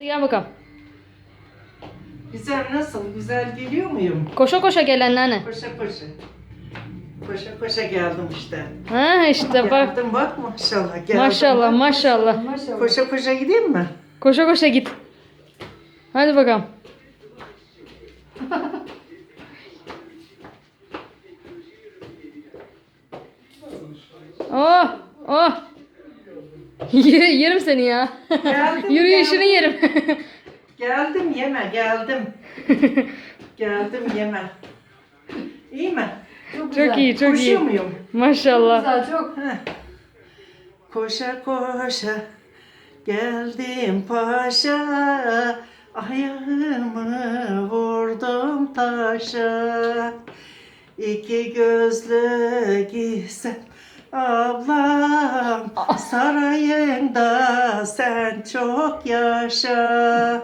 Gel bakalım. Güzel nasıl? Güzel geliyor muyum? Koşa koşa gel anneanne. Koşa koşa. Koşa koşa geldim işte. Ha işte bak. Geldim bak maşallah. Geldim. Maşallah maşallah. Koşa koşa gideyim mi? Koşa koşa git. Hadi bakalım. Oh, oh. Ye- yerim seni ya. Geldim, Yürüyüşünü yerim. Geldim yeme geldim. geldim yeme. İyi mi? çok iyi, çok Koşuyor iyi. muyum? Maşallah. Güzel çok. Heh. Koşa koşa geldim paşa Ayağımı vurdum taşa İki gözlü giysen ablam Sarayında sen çok yaşa